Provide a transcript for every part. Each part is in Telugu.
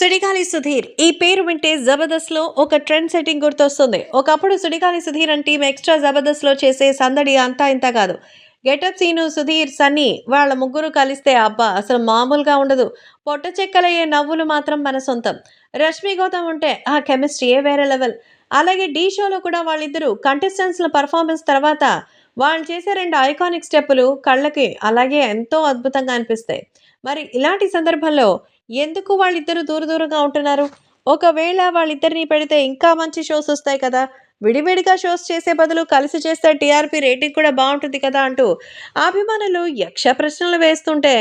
సుడిగాలి సుధీర్ ఈ పేరు వింటే జబర్దస్త్లో ఒక ట్రెండ్ సెట్టింగ్ గుర్తొస్తుంది. ఒకప్పుడు సుడిగాలి సుధీర్ అంటే ఈమె ఎక్స్ట్రా జబర్దస్త్లో చేసే సందడి అంతా ఇంత కాదు. గెటప్ సీను సుధీర్ సన్నీ వాళ్ళ ముగ్గురు కలిస్తే అబ్బా అసలు మామూలుగా ఉండదు. పొట్ట చెక్కలయ్యే నవ్వులు మాత్రం మన సొంతం. రష్మి గౌతమ్ ఉంటే ఆ కెమిస్ట్రీయే వేరే లెవెల్. అలాగే డీ షోలో కూడా వాళ్ళిద్దరూ కంటెస్టెంట్స్ల పర్ఫార్మెన్స్ తర్వాత వాళ్ళు చేసే రెండు ఐకానిక్ స్టెప్పులు కళ్ళకి అలాగే ఎంతో అద్భుతంగా అనిపిస్తాయి. మరి ఇలాంటి సందర్భంలో ఎందుకు వాళ్ళిద్దరూ దూర దూరంగా ఉంటున్నారు? ఒకవేళ వాళ్ళిద్దరిని పెడితే ఇంకా మంచి షోస్ వస్తాయి కదా? విడివిడిగా షోస్ చేసే బదులు కలిసి చేస్తే టీఆర్పీ రేటింగ్ కూడా బాగుంటుంది కదా అంటూ అభిమానులు యక్ష ప్రశ్నలు వేస్తుంటే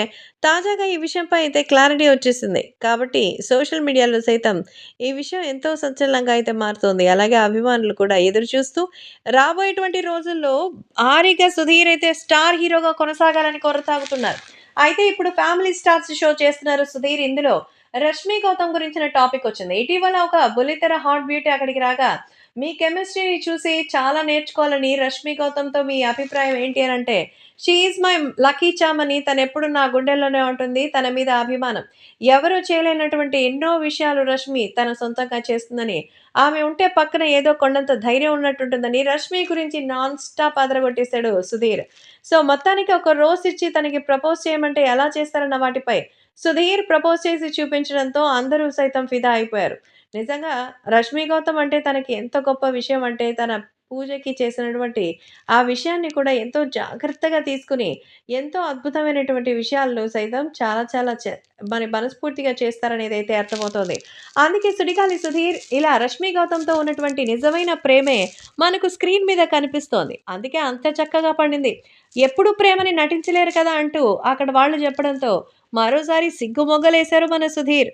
తాజాగా ఈ విషయంపై అయితే క్లారిటీ వచ్చేసింది. కాబట్టి సోషల్ మీడియాలో సైతం ఈ విషయం ఎంతో సంచలనంగా అయితే మారుతోంది. అలాగే అభిమానులు కూడా ఎదురు చూస్తూ రాబోయేటువంటి రోజుల్లో ఆరిగా సుధీర్ అయితే స్టార్ హీరోగా కొనసాగాలని కొనసాగుతున్నారు అయితే ఇప్పుడు ఫ్యామిలీ స్టార్స్ షో చేస్తున్నారు సుధీర్. ఇందులో రష్మి గౌతమ్ గురించిన టాపిక్ వచ్చింది. ఇటీవల ఒక బుల్లితెర హాట్ బ్యూటీ అక్కడికి రాగా మీ కెమిస్ట్రీని చూసి చాలా నేర్చుకోవాలని రష్మి గౌతమ్తో మీ అభిప్రాయం ఏంటి అని అంటే షీఈ్ మై లక్కీ చామ్ అని తను ఎప్పుడు నా గుండెల్లోనే ఉంటుంది తన మీద అభిమానం. ఎవరు చేయలేనటువంటి ఎన్నో విషయాలు రష్మి తన సొంతంగా చేస్తుందని ఆమె ఉంటే పక్కన ఏదో కొండంత ధైర్యం ఉన్నట్టుంటుందని రష్మి గురించి నాన్ స్టాప్ అదరగొట్టేశాడు సుధీర్. సో మొత్తానికి ఒక రోజ్ ఇచ్చి తనకి ప్రపోజ్ చేయమంటే ఎలా చేస్తారన్న వాటిపై సుధీర్ ప్రపోజ్ చేసి చూపించడంతో అందరూ సైతం ఫిదా అయిపోయారు. నిజంగా రష్మి గౌతమ్ అంటే తనకి ఎంత గొప్ప విషయం అంటే తన పూజకి చేసినటువంటి ఆ విషయాన్ని కూడా ఎంతో జాగ్రత్తగా తీసుకుని ఎంతో అద్భుతమైనటువంటి విషయాలను సైతం చాలా చాలా చే- మరి మనస్ఫూర్తిగా చేస్తారనేది అయితే అర్థమవుతోంది. అందుకే సుడిగాలి సుధీర్ ఇలా రష్మి గౌతమ్తో ఉన్నటువంటి నిజమైన ప్రేమే మనకు స్క్రీన్ మీద కనిపిస్తోంది. అందుకే అంత చక్కగా పండింది. ఎప్పుడు ప్రేమని నటించలేరు కదా అంటూ అక్కడ వాళ్ళు చెప్పడంతో మరోసారి సిగ్గు మొగ్గలేశారు మన సుధీర్.